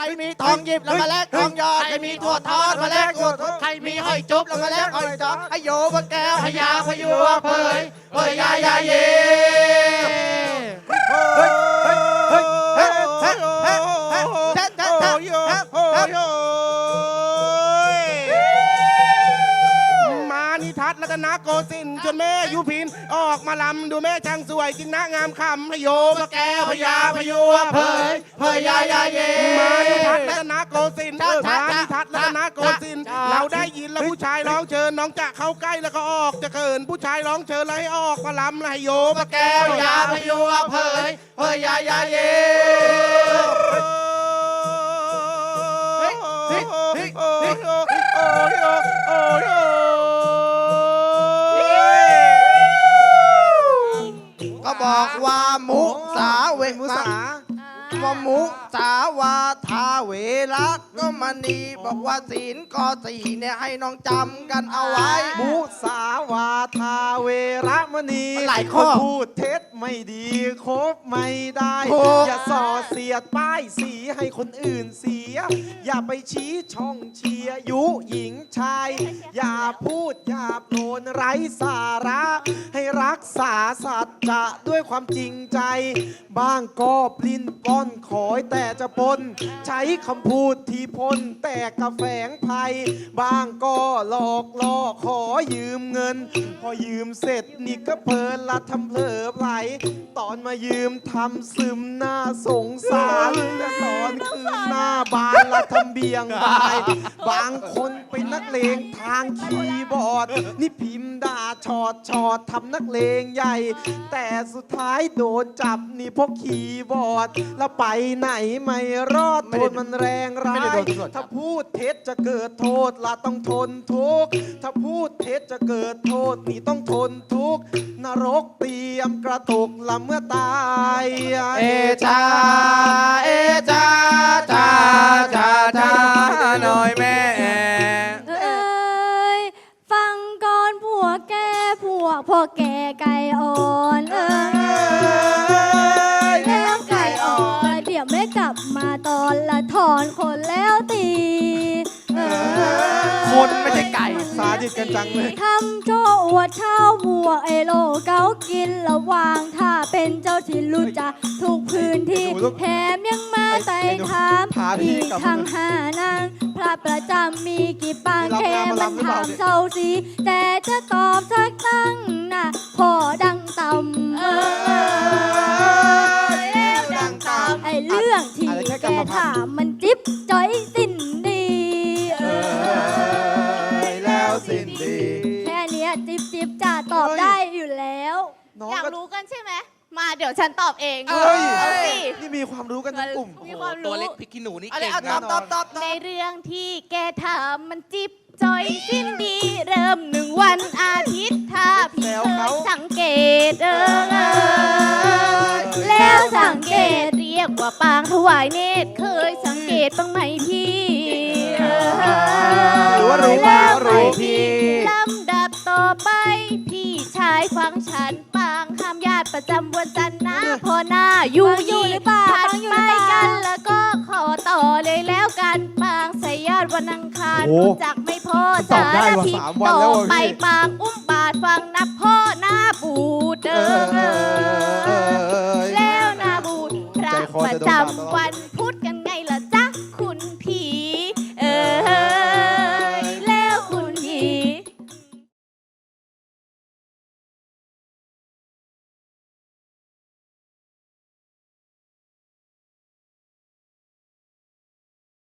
ใครมีทองหยิบแล้วมาแลกทองหยอดใครมีถั่วทอดมาแลกถั่วทอดใครมีหอยจุ๊บแล้วมาแลกหอยจอบไอโยบะแก้วพยาพยัวเผยเผยยายาเย่ นิทัศน์รัตนโกสินทร์จนแม่ยุพิน ออกมาลำดูแม่ช่างสวยจริงนะงามคำพโยมะแก้วพพยาพยัวเผยเผยยายาเย มานิทัศน์รัตนโกสินทร์จ้าเออจ้ามานิทัศน์รัตนโกสินทร์เราได้ยินแล้วผู้ชายร้องเชิญน้องจะเข้าใกล้แล้วก็ออกจะเขินผู้ชายร้องเชิญแล้วให้ออกมาลำแล้วให้โยมะแก้แก้ววยาพยัวเผยเผยยายาเย เฮ้ยเฮ้ยเฮ้ยโอ้ยโอ้ยโอ้ย บอกว่ามุสาเวมุสาว่ามุสาวาทาเวรักก็มณีบอกว่าศีลกอสี่เนี่ยให้น้องจำกันเอาไว้ มุสาวาทาเวระมณีหลายข้อ พูดเท็จ ไม่ดีคบไม่ได้ถูกอย่าส่อเสียดป้ายสีให้คนอื่นเสีย อย่าไปชี้ช่องเชียร์ยุหญิงชาย อย่าพูดหยาบโลนไร้สาระ ให้รักษาสัจจะด้วยความจริงใจ บ้างก็ปลิ้นปล้อนขอยแต่จะปน ใช้คำพูดที่พ้นแต่กระแฝงภัย บ้างก็หลอกล่อขอยืมเงิน พอยืมเสร็จนี่ก็เพลินละทำเพลอไหลตอนมายืมทำซึมหน้าสงสารแต่ตอนคืนหน้าบานละทำเบียงบาย บางคนเป็นนักเลงทางคีย์บอร์ด นี่พิมพ์ด่าชอดชอดทำนักเลงใหญ่ แต่สุดท้ายโดนจับนี่พวกคีย์บอร์ด แล้วไปไหนไม่รอดไม่โทได้ษมันแรงร้าไม่ได้โดยนตำรวจจับถ้าพูดเท็จจะเกิดโทษละต้องทนทุกข์ถ้าพูดเท็จจะเกิดโทษนี่ต้องทนทุกข์นรกเตรียมกระตุกละเมื่อตายเอชาเอชาชาชาชาหน่อยแม่ เอ้ยฟังก่อนผัวแกพวกพ่อแกไก่อ่อนเอ้ยแล้วไก่อ่อนเดี๋ยวไม่กลับมาตอนละถอนคนแล้วตีเอ้ยคนไม่ใช่ไก่ สาดิตกันจังเลย ทำโชว์อวดเช่าบัวไอโลเกากินระหว่างถ้าเป็นเจ้าที่รู้จักทุกพื้นที่ไอ้หนูต้องแถมยังมาไต่ถามพาพี่อีกกลับทั้งหานางพระประจำมีกี่ปางรับแค่งานมามันรำหรือเปล่าถามเนี่ยเศร้าสีแต่จะตอบสักตั้งนะ น้องอยากก็รู้กันใช่ไหม มาเดี๋ยวฉันตอบเองเฮ้ยเอาสิ นี่มีความรู้กันทั้งกลุ่ม มีความตัวรู้เล็กพริกขี้หนูนี่อะไรเก่งเอาตอบนะตอบตอบตในอบเรื่องที่แกถามมันจิบจอยสิ้นดี เริ่มหนึ่งวันอาทิตย์ถ้าพี่แซวเคเขา ยสังเกตเออแล้วสังเกตเรียกว่าปางถวายเนตรเคยสังเกตบ้างไหมพี่เออหรือว่ารู้แล้วรู้ไม่พี่ ประจำวันจันทร์นะพอหน้าอยู่ฟังอยู่หรือเปล่าถัดฟังอยู่ไปหรือเปล่ากันแล้วก็ขอต่อเลยแล้วกันปางสยาดวันอังคารโอ้รู้จักไม่พอตอบได้ว่ะทิตสามวันต่อแล้วว่ะไปพี่ปางอุ้มบาทฟังนับพ่อหน้าปูเดิเออเออเออเออ